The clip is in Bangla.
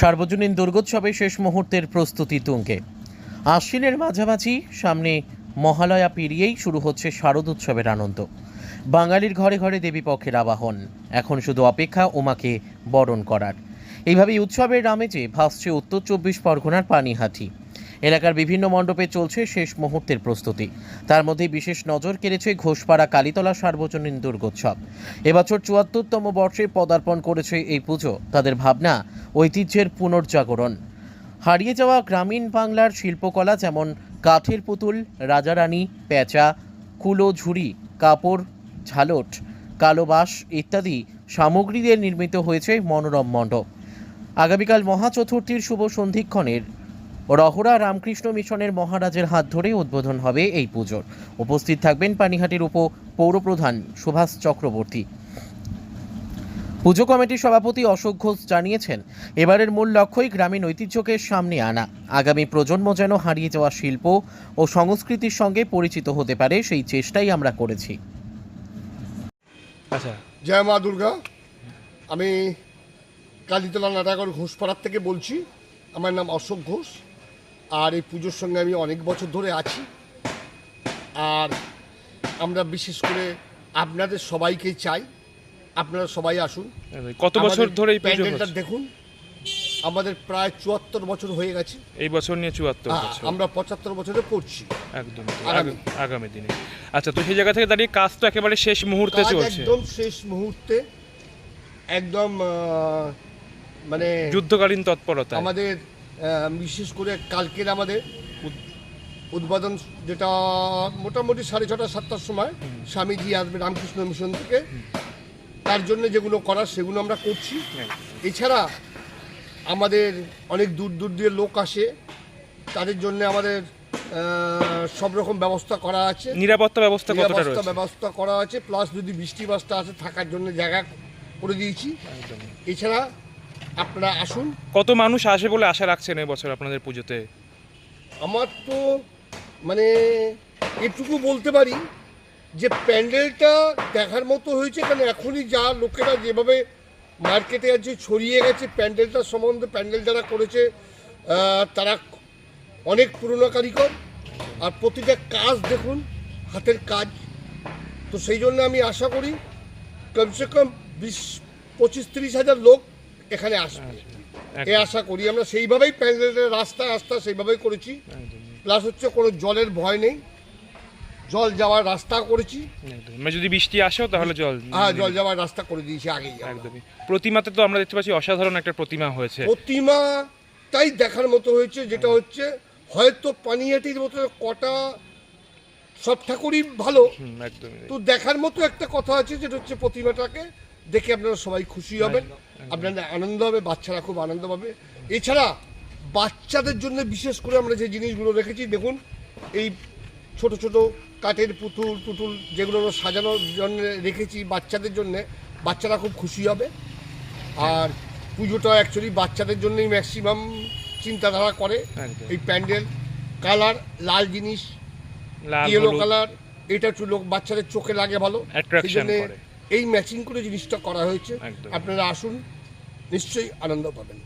সার্বজনীন দুর্গোৎসবে শেষ মুহূর্তের প্রস্তুতি তুঙ্গে। আশ্বিনের মাঝামাঝি সামনে মহালয়া পেরিয়েই শুরু হচ্ছে শারদ উৎসবের আনন্দ। বাঙালির ঘরে ঘরে দেবীপক্ষের আবাহন। এখন শুধু অপেক্ষা ওমাকে বরণ করার। এইভাবেই উৎসবের রামেজে ভাসছে উত্তর চব্বিশ পরগনার পানিহাটি। এলাকার বিভিন্ন মণ্ডপে চলছে শেষ মুহূর্তের প্রস্তুতি। তার মধ্যে বিশেষ নজর কেড়েছে ঘোষপাড়া কালীতলা সার্বজনীন দুর্গোৎসব। এবছর চুয়াত্তরতম বর্ষে পদার্পণ করেছে এই পুজো। তাদের ভাবনা, ঐতিহ্যের পুনর্জাগরণ। হারিয়ে যাওয়া গ্রামীণ বাংলার শিল্পকলা যেমন কাঠের পুতুল, রাজারানী, পেঁচা, কুলো ঝুড়ি, কাপড়, ঝালট কালোবাস ইত্যাদি সামগ্রী দিয়ে নির্মিত হয়েছে মনোরম মণ্ডপ। আগামীকাল মহাচতুর্থীর শুভ সন্ধিক্ষণের রহরা রামকৃষ্ণ মিশনের মহারাজের হাত ধরে উদ্বোধন হবে এই পুজোর। উপস্থিত থাকবেন পানিহাটির উপ পৌরপ্রধান সুভাষ চক্রবর্তী। পুজো কমিটির সভাপতি অশোক ঘোষ জানিয়েছেন এবারের মূল লক্ষ্যই গ্রামীণ ঐতিহ্যকে সামনে আনা। আগামী প্রজন্ম যেন হারিয়ে যাওয়া শিল্প ও সংস্কৃতির সঙ্গে পরিচিত হতে পারে সেই চেষ্টাই আমরা করেছি। আচ্ছা। জয় মা দুর্গা। আমি কালীতলা নাটাগর ঘোষপাড়ার থেকে বলছি। আমার নাম অশোক ঘোষ। আর এই পুজোর সঙ্গে আমি অনেক বছর ধরে আছি। আর আমরা বিশেষ করে আপনাদের সবাইকে চাই আপনারা সবাই আসুন। কত বছর ধরে এই প্যান্ডেলটা দেখুন আমাদের প্রায় চুয়াত্তর বছর হয়ে গেছে। এই বছর নিয়ে চুয়াত্তর হ্যাঁ, বছর। আমরা পঁচাত্তর বছরে পড়ছি একদম আগামী। দিনে। আচ্ছা তো সেই জায়গা থেকে দাঁড়িয়ে কাজ তো একেবারে শেষ মুহূর্তে চলছে। একদম শেষ মুহূর্তে একদম মানে যুদ্ধকালীন তৎপরতা আমাদের বিশেষ করে কালকের আমাদের উদ- উদ্বোধন যেটা মোটামুটি সাড়ে ছটা সাতটার সময় স্বামীজি আসবে রামকৃষ্ণ মিশন থেকে। তার জন্য যেগুলো করার সেগুলো আমরা করছি। এছাড়া আমাদের অনেক দূর দূর দিয়ে লোক আসে। তাদের জন্য আমাদের সব রকম ব্যবস্থা করা আছে। নিরাপত্তা ব্যবস্থা নিরাপত্তা ব্যবস্থা করা আছে। প্লাস যদি বৃষ্টি বাসটা আছে থাকার জন্য জায়গা করে দিয়েছি। এছাড়া আপনারা আসুন। কত মানুষ আসে বলে আশা রাখছেন এই বছর আপনাদের পুজোতে? আমার তো মানে এটুকু বলতে পারি যে প্যান্ডেলটা দেখার মতো হয়েছে কারণ এখনই যা লোকেরা যেভাবে মার্কেটে আছে ছড়িয়ে গেছে প্যান্ডেলটার সম্বন্ধে প্যান্ডেল যারা করেছে তারা অনেক পুরনো কারিগর। আর প্রতিটা কাজ দেখুন হাতের কাজ। তো সেই জন্য আমি আশা করি কমসে কম বিশ পঁচিশ তিরিশ হাজার লোক এখানে আসবে। এ আশা করি আমরা সেইভাবেই প্যান্ডেলের রাস্তা রাস্তা সেইভাবেই করেছি। প্লাস হচ্ছে কোনো জলের ভয় নেই। জল যাওয়ার রাস্তা করেছি। মানে যদি বৃষ্টি আসেও তাহলে জল হ্যাঁ জল যাওয়ার রাস্তা করে দিয়েছি আগেই একদমই। প্রতিমাতে তো আমরা দেখতে পাচ্ছি অসাধারণ একটা প্রতিমা হয়েছে। প্রতিমাটাই দেখার মতো হয়েছে যেটা হচ্ছে হয়তো পানিহাটির মতো কটা সব ঠাকুরই ভালো। একদমই। তো দেখার মতো একটা কথা আছে যেটা হচ্ছে প্রতিমাটাকে দেখে আপনারা সবাই খুশি হবেন। আপনাদের আনন্দ হবে বাচ্চারা খুব আনন্দ পাবে। এছাড়া বাচ্চাদের জন্য বিশেষ করে আমরা যে জিনিসগুলো রেখেছি দেখুন এই ছোট ছোট কাঠের পুতুল টুতুল যেগুলো সাজানোর জন্য রেখেছি বাচ্চাদের জন্য বাচ্চারা খুব খুশি হবে। আর পুজোটা অ্যাকচুয়ালি বাচ্চাদের জন্যই ম্যাক্সিমাম চিন্তাধারা করে। এই প্যান্ডেল কালার লাল জিনিস ইয়েলো কালার এটা একটু লোক বাচ্চাদের চোখে লাগে ভালো। সেজন্যে করে। এই ম্যাচিং করে জিনিসটা করা হয়েছে। আপনারা আসুন নিশ্চয়ই আনন্দ পাবেন।